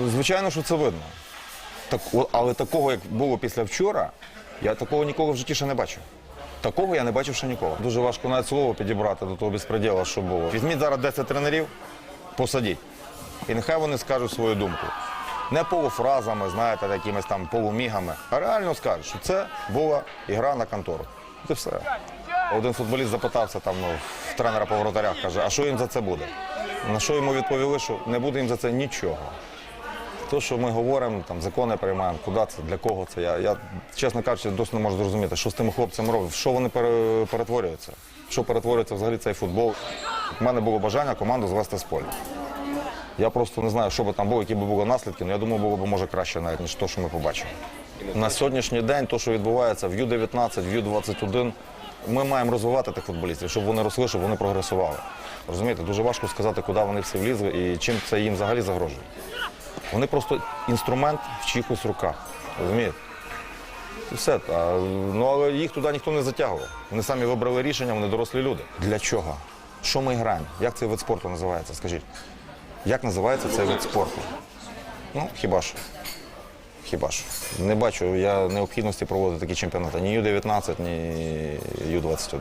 Ну, Звичайно, що це видно. Так, але такого, як було після вчора, я такого ніколи в житті ще не бачив. Такого я не бачив ще ніколи. Дуже важко навіть слово підібрати до того безпреділа, що було. Візьміть зараз 10 тренерів, посадіть. І нехай вони скажуть свою думку. Не полуфразами, знаєте, якимись там полумігами, а реально скажуть, що це була ігра на контору. Це все. Один футболіст запитався там ну, в тренера по воротарях, каже, а що їм за це буде? На що йому відповіли, що не буде їм за це нічого. То, що ми говоримо, там закони приймаємо, куди це, для кого це. Я, я чесно кажучи, досі не можу зрозуміти, що з тими хлопцями роблять, що вони пере- перетворюються, що перетворюється взагалі цей футбол. У мене було бажання команду звести з поля. Я просто не знаю, що би там було, які б були наслідки, але я думаю, було б може краще навіть, ніж те, що ми побачили. На сьогоднішній день, то, що відбувається в Ю-19, в Ю-21, ми маємо розвивати тих футболістів, щоб вони росли, щоб вони прогресували. Розумієте, дуже важко сказати, куди вони всі влізли і чим це їм взагалі загрожує. Вони просто інструмент в чиїхось руках. Розумієте? Все. А, ну, але їх туди ніхто не затягував. Вони самі вибрали рішення, вони дорослі люди. Для чого? Що ми граємо? Як цей вид спорту називається? Скажіть. Як називається цей вид спорту? Ну, хіба що. Хіба що. Не бачу я необхідності проводити такі чемпіонати. Ні Ю-19, ні Ю-21.